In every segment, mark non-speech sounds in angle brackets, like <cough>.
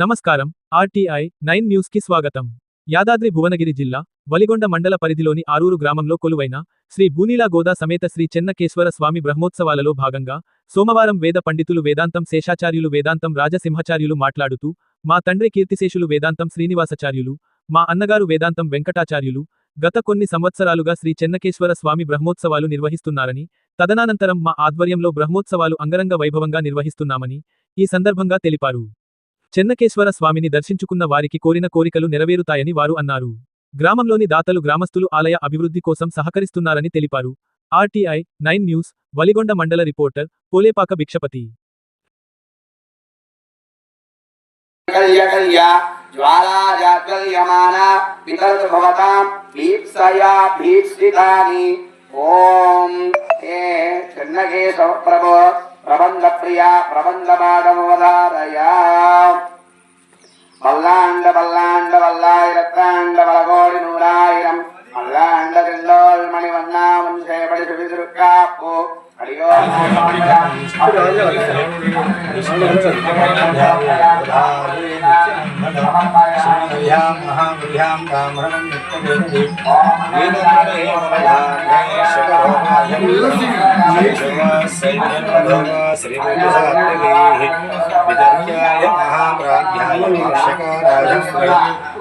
నమస్కారం. RTI nine న్యూస్కి స్వాగతం. యాదాద్రి భువనగిరి జిల్లా వలిగొండ మండల పరిధిలోని ఆరూరు గ్రామంలో కొలువైన శ్రీ బూనీలా గోదా సమేత శ్రీ చెన్నకేశ్వర స్వామి బ్రహ్మోత్సవాలలో భాగంగా సోమవారం వేద పండితులు వేదాంతం శేషాచార్యులు వేదాంతం రాజసింహాచార్యులు మాట్లాడుతూ మా తండ్రి కీర్తిశేషులు వేదాంతం శ్రీనివాసాచార్యులు మా అన్నగారు వేదాంతం వెంకటాచార్యులు గత కొన్ని సంవత్సరాలుగా శ్రీ చెన్నకేశ్వర స్వామి బ్రహ్మోత్సవాలు నిర్వహిస్తున్నారని తదనానంతరం మా ఆధ్వర్యంలో బ్రహ్మోత్సవాలు అంగరంగ వైభవంగా నిర్వహిస్తున్నామని ఈ సందర్భంగా తెలిపారు. చెన్నకేశ్వర స్వామిని దర్శించుకున్న వారికి కోరిన కోరికలు నెరవేరుతాయని వారు అన్నారు. గ్రామంలోని దాతలు గ్రామస్తులు ఆలయ అభివృద్ధి కోసం సహకరిస్తున్నారని తెలిపారు. ఆర్టీఐ నైన్ న్యూస్ వలిగొండ మండల రిపోర్టర్ పోలేపాక భిక్షపతి. ఓం ఏ చెన్నకేశవ ప్రభో ప్రబంధ ప్రియ ప్రబంధ మాధవధారయ பல்லாண்ட பல்லாண்ட வல்லாயிரத்தாண்ட பலகோடி நூறாயிரம் மல்லாண்ட செந்தோல் மணி வண்ணாமன் சேவடி சுவிதிருக்காப்பு அடியோ மகாபிரியாம் காமரணம் ஸ்ரீ மகாபிராஜ்யாய ராஜஸ்வரம்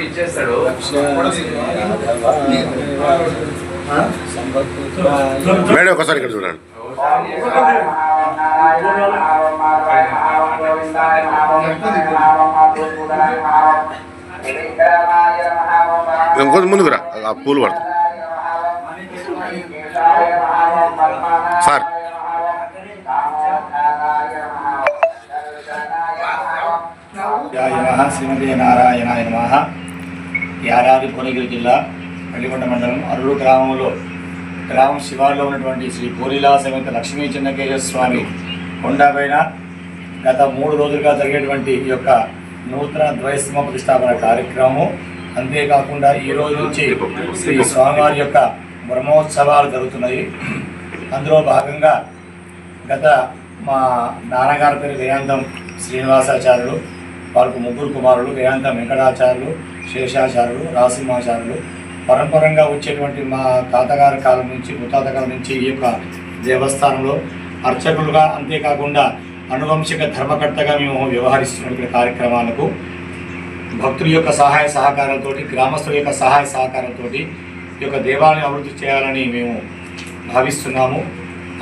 ఇచ్చేస్తాడు మేడం ఒకసారి ఇక్కడ చూడండి. ఇంకొంచెం ముందుకు రా. ఆ పూలు పడతాం సార్. శ్రీమతి నారాయణాయ నమః. యాదాద్రి భువనగిరి జిల్లా వెల్లిగొండ మండలం అరుడు గ్రామంలో గ్రామం శివార్లో ఉన్నటువంటి శ్రీ పూరిలా సమేత లక్ష్మీ చెన్నకేశ్వర స్వామి కొండపైన గత మూడు రోజులుగా జరిగేటువంటి ఈ యొక్క నూతన ద్వైస్మ ప్రతిష్టాపన కార్యక్రమం అంతేకాకుండా ఈ రోజు నుంచి శ్రీ స్వామివారి యొక్క బ్రహ్మోత్సవాలు జరుగుతున్నాయి. అందులో భాగంగా గత మా నాన్నగారి పేరు దయాంతం శ్రీనివాసాచార్యులు వాళ్ళకు ముగ్గురు కుమారులు వేదాంతం వెంకటాచార్యులు శేషాచార్యులు రాసింహాచార్యులు పరంపరంగా వచ్చేటువంటి మా తాతగారి కాలం నుంచి ముత్తాత కాలం నుంచి ఈ యొక్క దేవస్థానంలో అర్చకులుగా అంతేకాకుండా అనువంశిక ధర్మకర్తగా మేము వ్యవహరిస్తున్నటువంటి కార్యక్రమాలకు భక్తుల యొక్క సహాయ సహకారాలతోటి గ్రామస్తుల యొక్క సహాయ సహకారంతో ఈ యొక్క దేవాలయం అభివృద్ధి చేయాలని మేము భావిస్తున్నాము.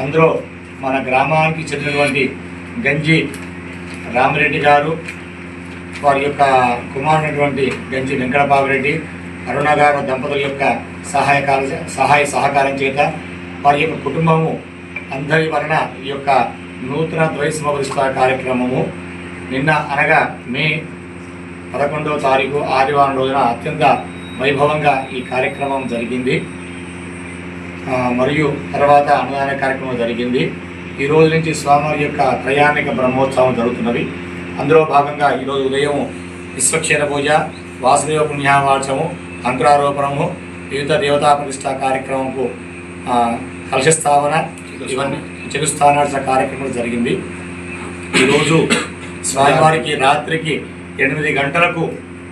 అందులో మన గ్రామానికి చెందినటువంటి గంజి రామిరెడ్డి గారు వారి యొక్క కుమారునటువంటి గంజి వెంకటబాబురెడ్డి అరుణ గారు దంపతుల యొక్క సహాయకార సహాయ సహకారం చేత వారి యొక్క కుటుంబము అందరి వలన ఈ యొక్క నూతన ద్వైస్మృష్ట కార్యక్రమము నిన్న అనగా మే పదకొండవ తారీఖు ఆదివారం రోజున అత్యంత వైభవంగా ఈ కార్యక్రమం జరిగింది. మరియు తర్వాత అన్నదాన కార్యక్రమం జరిగింది. ఈ రోజు నుంచి స్వామివారి యొక్క త్రయాణిక బ్రహ్మోత్సవం జరుగుతున్నవి అందులో భాగంగా ఈరోజు ఉదయం విశ్వక్షేర పూజ వాసుదేవ పుణ్యావాచము అంకురారోపణము వివిధ దేవతా ప్రతిష్ట కార్యక్రమంకు కలశస్థాపన కలశ స్థాపన ఇవన్నీ చెరుస్థానాల కార్యక్రమం జరిగింది. ఈరోజు స్వామివారికి రాత్రికి ఎనిమిది గంటలకు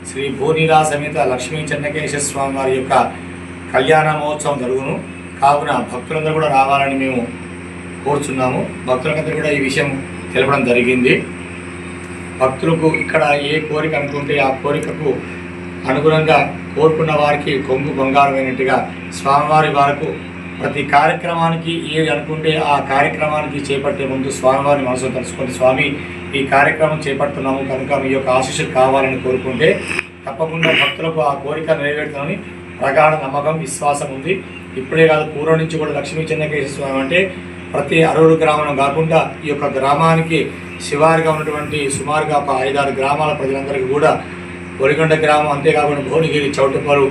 శ్రీ భూనీలా సమేత లక్ష్మీ చెన్నకేశ్వర స్వామి వారి యొక్క కళ్యాణ మహోత్సవం జరుగును. కావున భక్తులందరూ కూడా రావాలని మేము కోరుచున్నాము. భక్తులందరూ కూడా ఈ విషయం తెలపడం జరిగింది. భక్తులకు ఇక్కడ ఏ కోరిక అనుకుంటే ఆ కోరికకు అనుగుణంగా కోరుకున్న వారికి కొంగు బంగారమైనట్టుగా స్వామివారి వరకు ప్రతి కార్యక్రమానికి ఏది అనుకుంటే ఆ కార్యక్రమానికి చేపట్టే ముందు స్వామివారిని మనసులో తలుచుకొని స్వామి ఈ కార్యక్రమం చేపడుతున్నాము కనుక మీ యొక్క ఆశీస్సులు కావాలని కోరుకుంటే తప్పకుండా భక్తులకు ఆ కోరిక నెరవేరుతుందని ప్రగాఢ నమ్మకం విశ్వాసం ఉంది. ఇప్పుడే కాదు పూర్వం నుంచి కూడా లక్ష్మీ చెన్నకేశ్వర స్వామి అంటే ప్రతి అరవడు గ్రామం కాకుండా ఈ యొక్క గ్రామానికి శివారుగా ఉన్నటువంటి సుమారుగా ఒక ఐదారు గ్రామాల ప్రజలందరికీ కూడా ఒరిగొండ గ్రామం అంతేకాకుండా భువనగిరి చౌటుపల్లి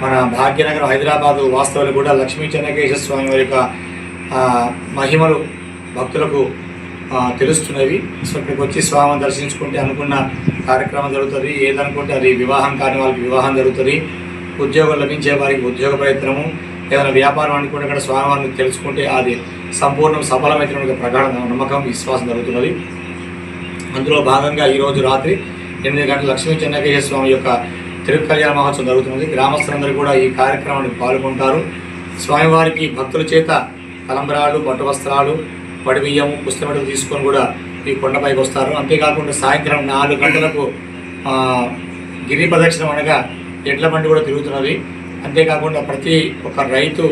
మన భాగ్యనగరం హైదరాబాదు వాస్తవాలు కూడా లక్ష్మీ చెన్నకేశ్వర స్వామి వారి యొక్క మహిమలు భక్తులకు తెలుస్తున్నవి. సో ఇక్కడికి వచ్చి స్వామిని దర్శించుకుంటే అనుకున్న కార్యక్రమం జరుగుతుంది. ఏదనుకుంటే అది వివాహం కాని వాళ్ళకి వివాహం జరుగుతుంది. ఉద్యోగం లభించే వారికి ఉద్యోగ ప్రయత్నము. ఏదైనా వ్యాపారం అనుకుంటే అక్కడ స్వామివారిని తెలుసుకుంటే అది సంపూర్ణం సఫలమైనటువంటి ప్రగాఢ నమ్మకం విశ్వాసం జరుగుతున్నది. అందులో భాగంగా ఈరోజు రాత్రి ఎనిమిది గంటల లక్ష్మీ చెన్నకేశ్వర స్వామి యొక్క తిరుగు కళ్యాణ మహోత్సవం జరుగుతున్నది. గ్రామస్తులందరూ కూడా ఈ కార్యక్రమానికి పాల్గొంటారు. స్వామివారికి భక్తుల చేత తలంబరాలు పట్టు వస్త్రాలు వడి బియ్యము తీసుకొని కూడా ఈ కొండపైకి వస్తారు. అంతేకాకుండా సాయంత్రం నాలుగు గంటలకు గిరి ప్రదక్షిణం అనగా ఎడ్ల బండి కూడా తిరుగుతున్నది. అంతేకాకుండా ప్రతి ఒక్క రైతు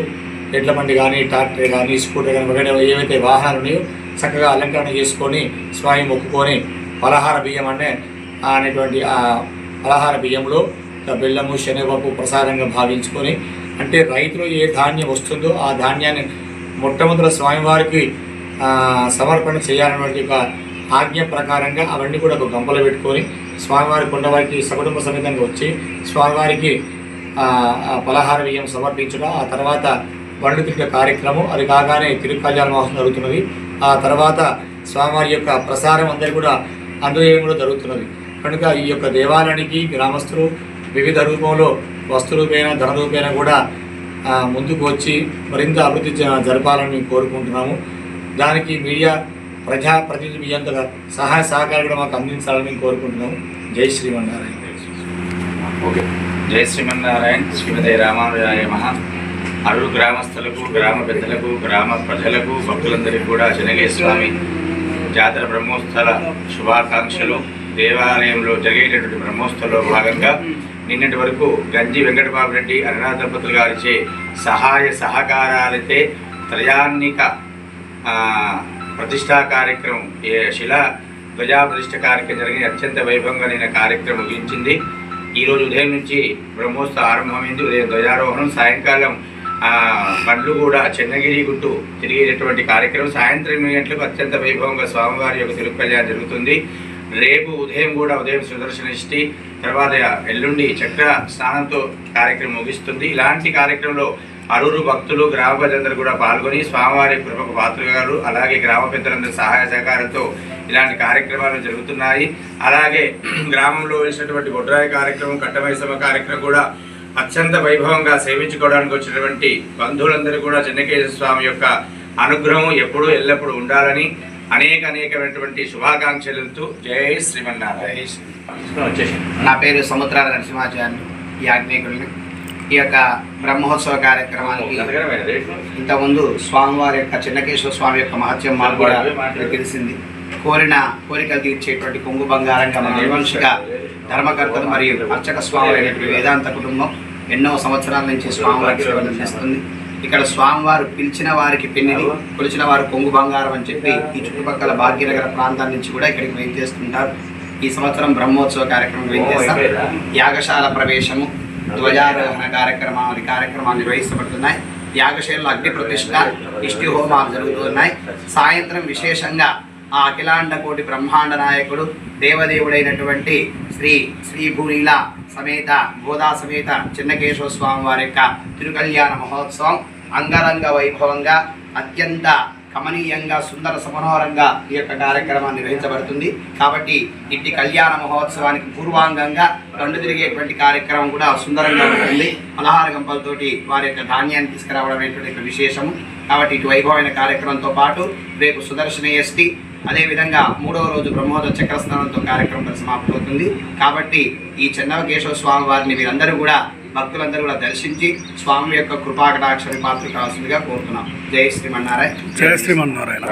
ఎడ్ల బండి కానీ ట్రాక్టర్ కానీ స్కూటర్ కానీ వగైరా ఏవైతే వాహనాలు ఉన్నాయో చక్కగా అలంకరణ చేసుకొని స్వామి మొక్కుకొని పలహార బియ్యం అనే అనేటువంటి పలహార బియ్యంలో బెల్లము శనగపప్పు ప్రసాదంగా భావించుకొని అంటే రైతులు ఏ ధాన్యం వస్తుందో ఆ ధాన్యాన్ని మొట్టమొదటి స్వామివారికి సమర్పణ చేయాలన్నటువంటి ఒక ఆజ్ఞ ప్రకారంగా అవన్నీ కూడా ఒక గంపలో పెట్టుకొని స్వామివారి కొండవారికి సకుటుంబ సమేతంగా వచ్చి స్వామివారికి పలహార బియ్యం సమర్పించడం ఆ తర్వాత పండు తిట్టే కార్యక్రమం అది కాగానే తిరుగు కళ్యాణ మహోత్సవం జరుగుతున్నది. ఆ తర్వాత స్వామివారి యొక్క ప్రసారం అందరూ కూడా అందజేయడం కూడా జరుగుతున్నది. కనుక ఈ యొక్క దేవాలయానికి గ్రామస్తులు వివిధ రూపంలో వస్తు రూపేణ ధన రూపేణ కూడా ముందుకు వచ్చి మరింత అభివృద్ధి జరపాలని కోరుకుంటున్నాము. దానికి మీడియా ప్రజా ప్రతినిధి మీ అంతగా సహాయ సహకారం కూడా మాకు అందించాలని కోరుకుంటున్నాము. జై శ్రీమన్నారాయణ. ఓకే. జై శ్రీమన్నారాయణ. శ్రీమతి రామానుజాయ మహా. అరుడు గ్రామస్తులకు గ్రామ పెద్దలకు గ్రామ ప్రజలకు భక్తులందరికీ కూడా జనగే స్వామి జాతర బ్రహ్మోత్సవాల శుభాకాంక్షలు. దేవాలయంలో జరిగేటటువంటి బ్రహ్మోత్సవంలో భాగంగా నిన్నటి వరకు గంజి వెంకటబాబు రెడ్డి అరుణా దంపతులు గారిచే సహాయ సహకారాలైతే త్రయాన్నిక ప్రతిష్టా కార్యక్రమం ఏ శిలా ధ్వజా ప్రతిష్ట కార్యక్రమం జరిగిన అత్యంత వైభవంగా కార్యక్రమం ముగించింది. ఈరోజు ఉదయం నుంచి బ్రహ్మోత్సవం ఆరంభమైంది. ఉదయం ధ్వజారోహణం సాయంకాలం ఆ, బండ్లు కూడా చెన్నగిరి గుట్టు తిరిగేటటువంటి కార్యక్రమం. సాయంత్రం ఎనిమిది గంటలకు అత్యంత వైభవంగా స్వామివారి యొక్క తిరుపతి జరుగుతుంది. రేపు ఉదయం కూడా ఉదయం సుదర్శన ఇష్టి తర్వాత ఎల్లుండి చక్ర స్నానంతో కార్యక్రమం ముగిస్తుంది. ఇలాంటి కార్యక్రమంలో అరువురు భక్తులు గ్రామ ప్రజలందరూ కూడా పాల్గొని స్వామివారి కృపకు పాత్రగారు అలాగే గ్రామ పెద్దలందరి సహాయ సహకారంతో ఇలాంటి కార్యక్రమాలు జరుగుతున్నాయి. అలాగే <clears throat> గ్రామంలో వేసినటువంటి గొడ్రాయి కార్యక్రమం కట్టమైసమ కార్యక్రమం కూడా అత్యంత వైభవంగా సేవించుకోవడానికి వచ్చినటువంటి బంధువులందరూ కూడా చెన్నకేశ్వర స్వామి యొక్క అనుగ్రహం ఎప్పుడూ ఎల్లప్పుడూ ఉండాలని అనేక అనేకమైనటువంటి శుభాకాంక్షలతో జై శ్రీమన్నారాయణ వచ్చేసి నా పేరు సముద్రాల నరసింహాచార్యులు ఈ ఆగ్నేయుల్ని ఈ యొక్క బ్రహ్మోత్సవ కార్యక్రమానికి ఇంతకుముందు స్వామివారి యొక్క చిన్నకేశ్వర స్వామి యొక్క మహత్యం మాకు కూడా తెలిసింది. కోరిన కోరికలు తీర్చేటువంటి కొంగు బంగారంగా మన నిర్వంశిక ధర్మకర్తలు మరియు అర్చక అయినటువంటి వేదాంత కుటుంబం ఎన్నో సంవత్సరాల నుంచి స్వామివారికి సేవలు అందిస్తుంది. ఇక్కడ స్వామివారు పిలిచిన వారికి పిన్నిని కొలిచిన వారు కొంగు బంగారం అని చెప్పి ఈ చుట్టుపక్కల భాగ్యనగర ప్రాంతాల నుంచి కూడా ఇక్కడికి వెయిట్ చేస్తుంటారు ఈ సంవత్సరం బ్రహ్మోత్సవ కార్యక్రమం వెయిట్ చేస్తాం యాగశాల ప్రవేశము ధ్వజారోహణ కార్యక్రమాలు కార్యక్రమాలు నిర్వహించబడుతున్నాయి. యాగశాలలో అగ్ని ప్రతిష్ట ఇష్టి హోమాలు జరుగుతున్నాయి సాయంత్రం విశేషంగా ఆ అఖిలాండ కోటి బ్రహ్మాండ నాయకుడు దేవదేవుడైనటువంటి శ్రీ శ్రీ భూనీల సమేత గోదా సమేత చిన్నకేశ్వర స్వామి వారి యొక్క తిరుకల్యాణ మహోత్సవం అంగరంగ వైభవంగా అత్యంత కమనీయంగా సుందర సమనోహరంగా ఈ యొక్క కార్యక్రమాన్ని నిర్వహించబడుతుంది. కాబట్టి ఇట్టి కళ్యాణ మహోత్సవానికి పూర్వాంగంగా రెండు తిరిగేటువంటి కార్యక్రమం కూడా సుందరంగా ఉంటుంది. పలహార గంపలతోటి వారి యొక్క ధాన్యాన్ని తీసుకురావడం అనేటువంటి విశేషము. కాబట్టి ఇటు వైభవమైన కార్యక్రమంతో పాటు రేపు సుదర్శన ఎస్టీ అదేవిధంగా మూడవ రోజు బ్రహ్మోత్సవ చక్రస్నానంతో కార్యక్రమం సమాప్తమవుతుంది కాబట్టి ఈ చెన్నకేశ్వర స్వామి వారిని మీరందరూ కూడా భక్తులందరూ కూడా దర్శించి స్వామి యొక్క కృపాకటాక్షరి పాత్ర కావాల్సిందిగా కోరుతున్నాం. జై శ్రీమన్నారాయణ. జయ శ్రీమన్నారాయణ.